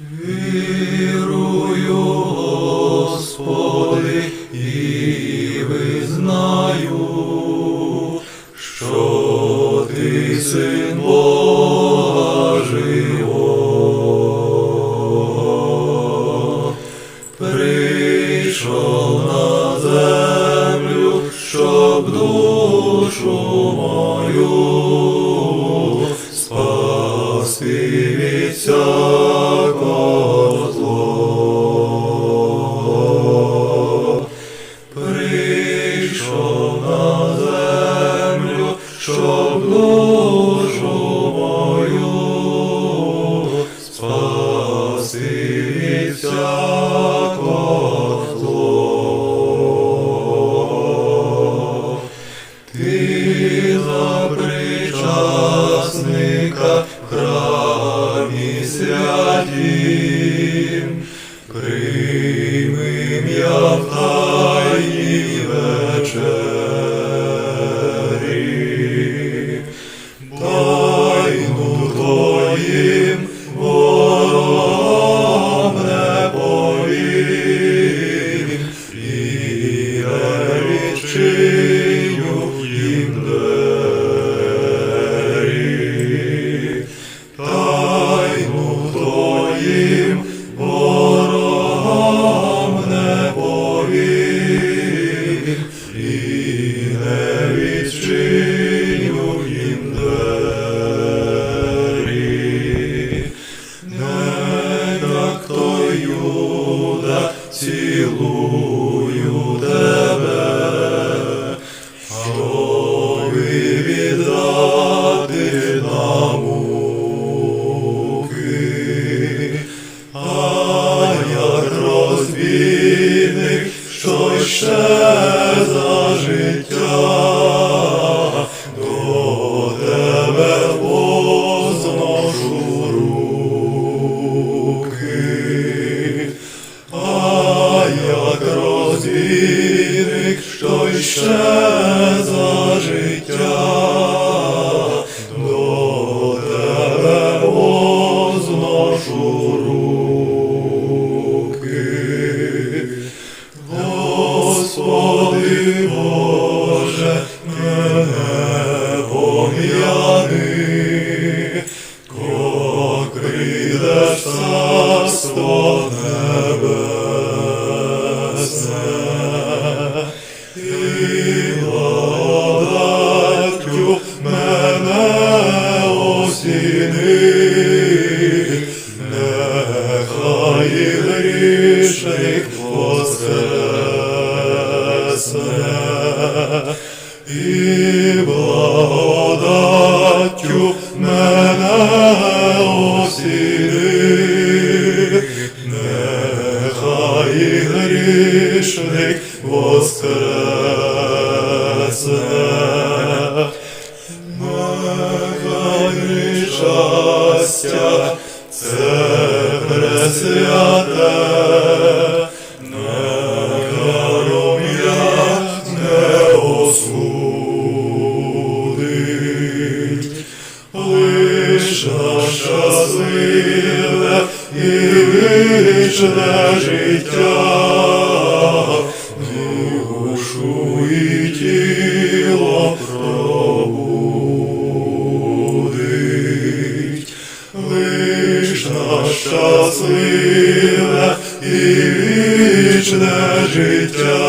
Вірую, Господи, і визнаю, що ти син Бога живого. Прийшов на землю, щоб душу мою спасти від всякого щоб душу мою спасти від всякого. Ти за причасника в храмі святім, Не так то юда, цілую тебе, щоби віддати на муки, а як розбійник, що ще за життя, ще за життя, нехай грішник воскресне, і благодаттю мене осіни, нехай і грішник воскресне. Нехай щастя, пресвяте, не каром'я не осудить, лише щасливе і вічне життя, щасливе і вічне життя,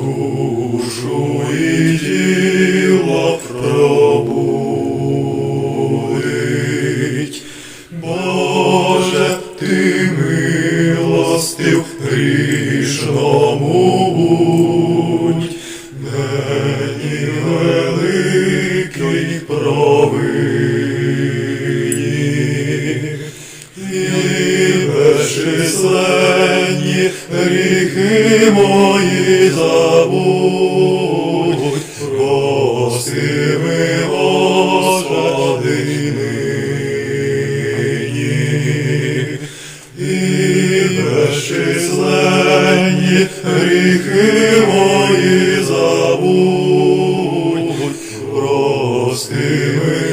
душу і тіло. Боже, ти милостив грішному будь, численні гріхи мої забудь, Прости ми, Господи, нині. і безчисленні гріхи мої забудь, Прости ми,